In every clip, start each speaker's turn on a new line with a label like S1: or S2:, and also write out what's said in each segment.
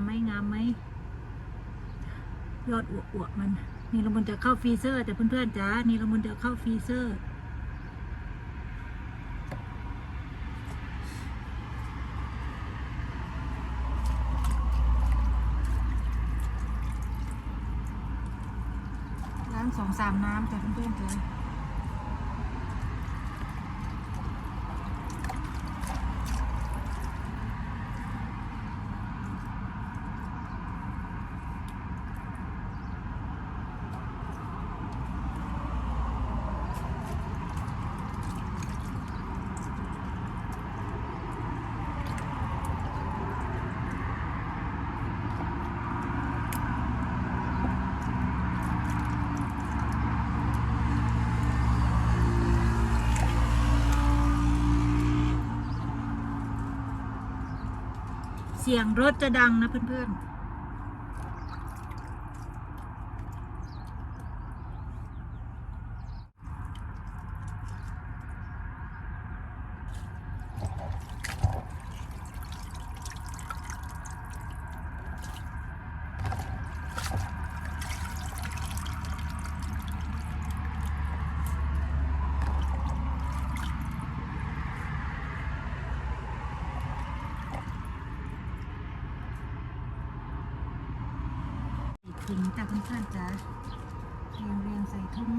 S1: ามไหมงามไหมยอดอวบๆมันนี่เรามันจะเข้าฟรีเซอร์ แต่เพื่อนๆจ๋านี่เรามันจะเข้าฟรีเซอร์ล้างสองสามน้ำจ้ะเพื่อนๆจ้ะ เสียงรถจะดังนะเพื่อนๆ ถุงจ้ะเพื่อนๆจ้ะเรียงเรียงใส่ถุง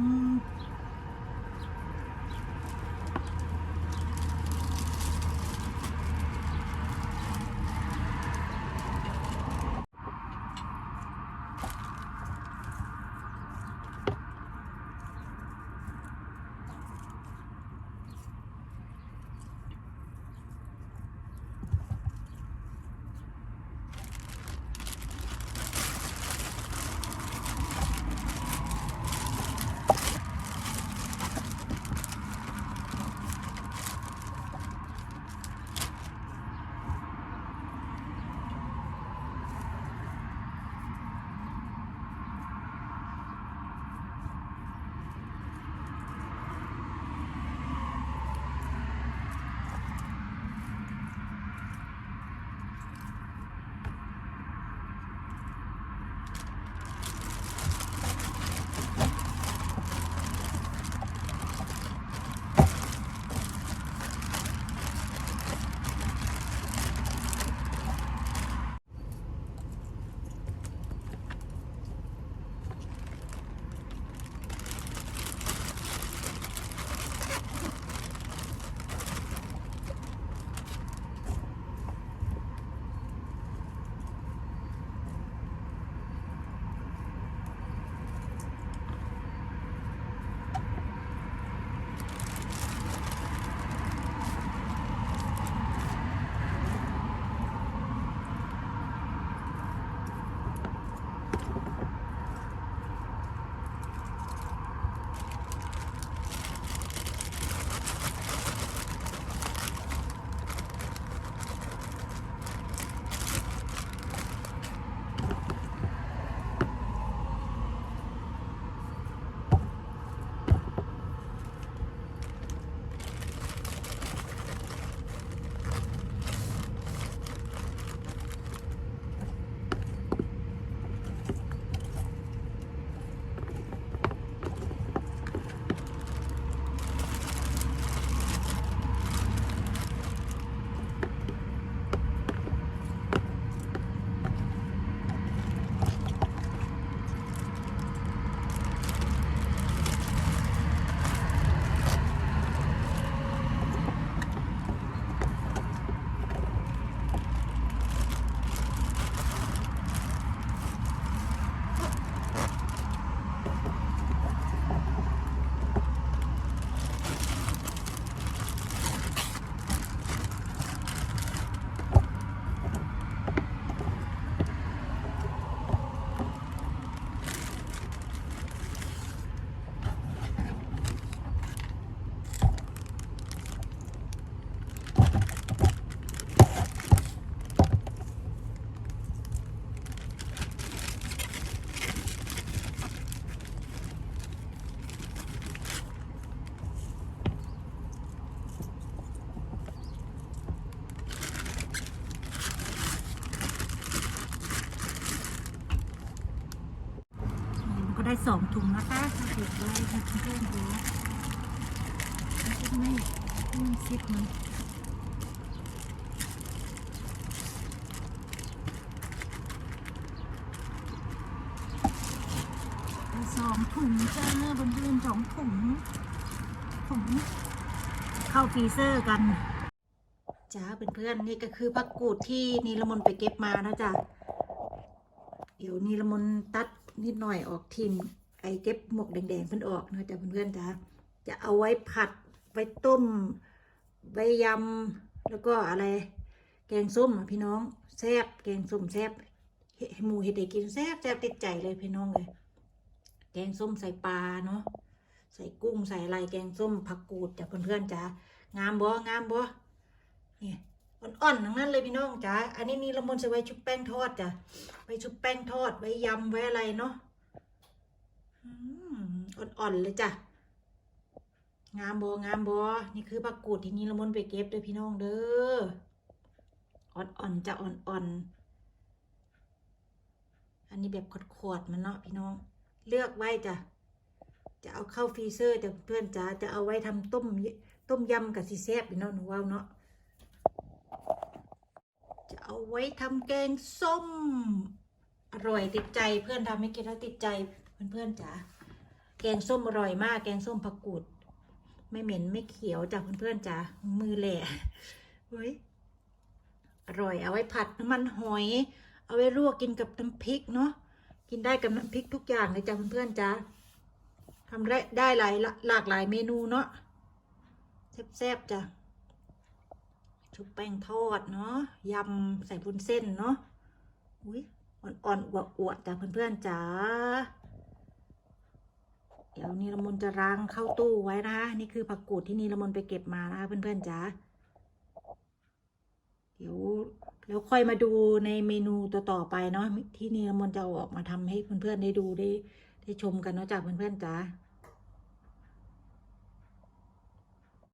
S1: ได้สองถุงนะคะเก็บไว้ให้เพื่อนๆดูไม่ไม่ซิดมันสองถุงจ้าเพื่อนๆสองถุงถุงเข้าฟรีเซอร์กันจ้าเพื่อนๆนี่ก็คือผักกูดที่นีลมนไปเก็บมานะจ๊ะเดี๋ยวนีลมนตัด นิดหน่อยออกทิมไอเก็บหมวกแดงๆเพิ่นออกนะจ๊ะเพื่อนๆจ้าจะเอาไว้ผัดไว้ต้มไว้ยำแล้วก็อะไร แกงส้มพี่น้องแซ่บแกงส้มแซ่บเฮ็ดหมูเห็ดได้กินแซ่บแซ่บติดใจเลยพี่น้องเลยแกงส้มใส่ปลาเนาะใส่กุ้งใส่อะไรแกงส้มผักกูดจ้ะเพื่อนๆจ้างามบ่งามบ่นี่ย อ่อนๆทั้งนั้นเลยพี่น้องจ๋าอันนี้นี่ละมุนจะไว้ชุบแป้งทอดจ้ะไว้ชุบแป้งทอดไว้ยำไว้อะไรเนาะอืมอ่อนๆเลยจ้ะงามบองามบอนี่คือผักกูดที่นี่ละมุนไปเก็บเด้อพี่น้องเด้ออ่อนๆจะอ่อนๆอันนี้แบบขวดๆมันเนาะพี่น้อง เลือกไว้จ้ะจะเอาเข้าฟรีเซอร์จ้ะเพื่อนจ๋าจะเอาไว้ทำต้มต้มยำกับซีแซบพี่น้องหนูว่าเนาะ เอาไว้ทำแกงส้ม อร่อยติดใจเพื่อนทำให้กินแล้วติดใจเพื่อนๆจ๋าแกงส้มอร่อยมาก แกงส้มผักกูด ไม่เหม็นไม่เขียวจ้ะเพื่อนๆจ๋ามือแหล่เฮ้ยอร่อยเอาไว้ผัดน้ำมันหอย เอาไว้ลวกกินกับน้ำพริกเนาะกินได้กับน้ำพริกทุกอย่างเลยจ้ะเพื่อนๆจ๋าทำได้ได้หลายหลากหลายเมนูเนาะแซ่บๆจ้ะ ชุบแป้งทอดเนาะยำใส่บุนเส้นเนาะอุ้ยอ่อนๆอวดๆจ้ะเพื่อนๆจ๋าเดี๋ยวนีละมนจะล้างเข้าตู้ไว้นะคะนี่คือผักกูดที่นีละมนไปเก็บมานะคะเพื่อนๆจ๋าเดี๋ยวแล้วค่อยมาดูในเมนูตัวต่อไปเนาะที่นีละมนจะอออกมาทำให้เพื่อนๆได้ดูได้ได้ชมกันเนาะจ้ะเพื่อนๆจ๋า